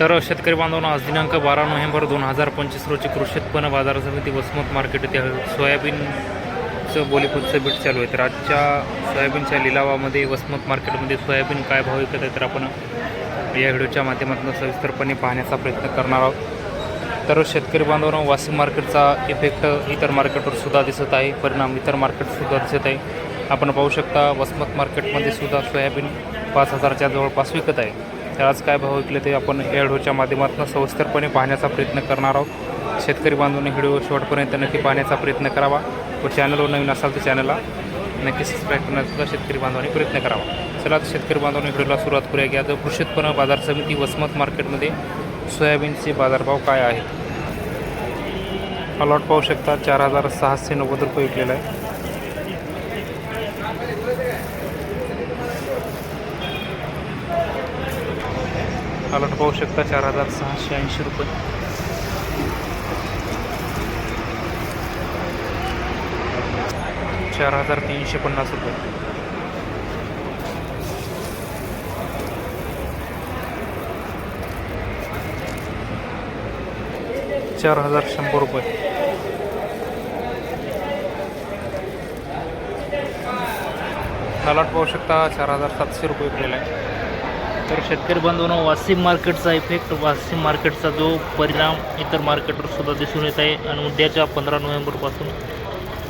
तर शेतकरी बांधवांनो आज दिनांक बारा नोव्हेंबर दोन हजार पंचवीस रोजी कृषी उत्पन्न बाजार समिती वसमत मार्केट येथे सोयाबीनचं बोलीपूरचं बीट चालू आहे. तर आजच्या सोयाबीनच्या लिलावामध्ये वसमत मार्केटमध्ये सोयाबीन काय भाव विकत आहे तर आपण या व्हिडिओच्या माध्यमातून सविस्तरपणे पाहण्याचा प्रयत्न करणार आहोत. तर शेतकरी बांधवांनो वाशिम मार्केटचा इफेक्ट इतर मार्केटवर सुद्धा दिसत आहे. परिणाम इतर मार्केटसुद्धा दिसत आहे. आपण पाहू शकता वसमत मार्केटमध्ये सुद्धा सोयाबीन पाच हजारच्या जवळपास विकत आहे. तर आज काय भाव विकले ते आपण या व्हिडिओच्या माध्यमातून सविस्तरपणे पाहण्याचा प्रयत्न करणार आहोत. शेतकरी बांधवांनी व्हिडिओ शेवटपर्यंत नक्की पाहण्याचा प्रयत्न करावा व चॅनलवर नवीन असाल तर चॅनलला नक्की सबस्क्राईब करण्याचा शेतकरी बांधवांनी प्रयत्न करावा. चला तर शेतकरी बांधवांनी व्हिडिओला सुरुवात करूया. की आज कृषी उत्पन्न बाजार समिती वसमत मार्केटमध्ये सोयाबीनचे बाजारभाव काय आहेत? अलॉट पाहू शकता. चार हजार सहाशे नव्वद रुपये विकलेला आहे. हा पाहू शकता चार हजार सहाशे ऐंशी रुपये. चार हजार तीनशे पन्नास रुपये. चार हजार शंभर रुपये. हा पाहू शकता चार हजार सातशे रुपये विकलेला आहे तर शेतकरी बांधवांनो वाशिम मार्केटचा इफेक्ट वाशिम मार्केटचा जो परिणाम इतर मार्केटवर सुद्धा दिसून येत आहे आणि उद्याच्या पंधरा नोव्हेंबरपासून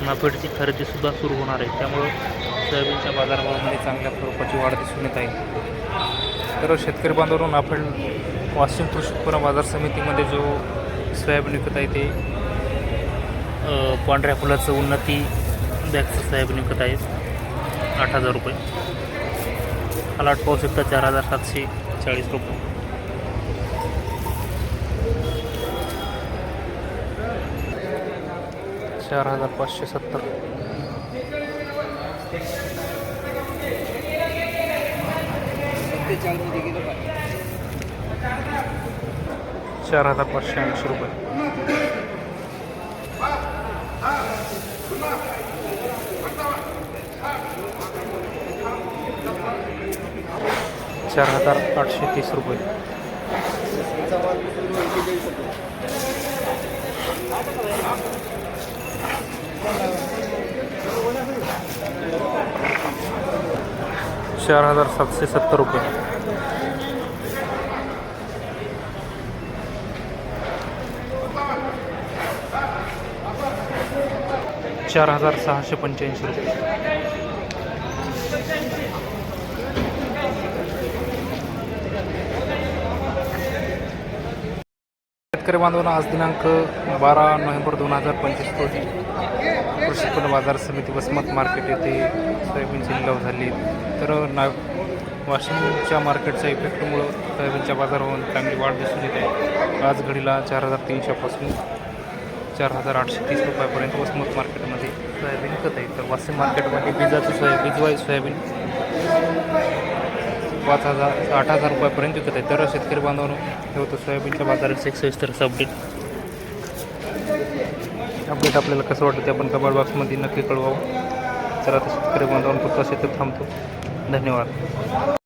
नाफेडची खरेदीसुद्धा सुरू होणार आहे. त्यामुळं सोयाबीनच्या बाजारभावामध्ये चांगल्या स्वरूपाची वाढ दिसून येत आहे. तर शेतकरी बांधवांनो नाफेड वाशिम कृषी उत्पन्न बाजार समितीमध्ये जो सोयाबीन विकत आहे ते पांढऱ्या फुलाचं उन्नती बॅगचं सोयाबीन विकत आहे. आठ हजार रुपये. अलर्ट लाट पाहू शकता चार हजार सातशे चाळीस रुपये. चार हजार पाचशे सत्तर. चार हजार पाचशे ऐंशी रुपये. चार हजार आठशे तीस रुपये. चार हजार सातशे सत्तर रुपये. चार हजार सहाशे पंच्याऐंशी रुपये. शेतकरी बांधवांना आज दिनांक बारा नोव्हेंबर दोन हजार पंचवीस रोजी कृषी उत्पन्न बाजार समिती वसमत मार्केट येथे सोयाबीनची लिलाव झाली. तर ना वाशिमच्या मार्केटच्या इफेक्टमुळं सोयाबीनच्या बाजारावर चांगली वाढ दिसून येते. आज घडीला चार हजार तीनशेपासून चार हजार आठशे तीस रुपयापर्यंत वसमत मार्केटमध्ये सोयाबीन विकत आहे. तर वाशिम मार्केटमध्ये बीजाचं सोया बिजवाई सोयाबीन पाच हजार आठ हजार रुपयापर्यंत विकत आहे तर शेतकरी बांधवांनो हे होतं सोयाबीनच्या बाजाराचं एक सविस्तर अपडेट अपडेट आपल्याला कसं वाटतं ते आपण कमेंट बॉक्समध्ये नक्की कळवावं. चला आता शेतकरी बांधवांपुरता शेतात थांबतो. धन्यवाद.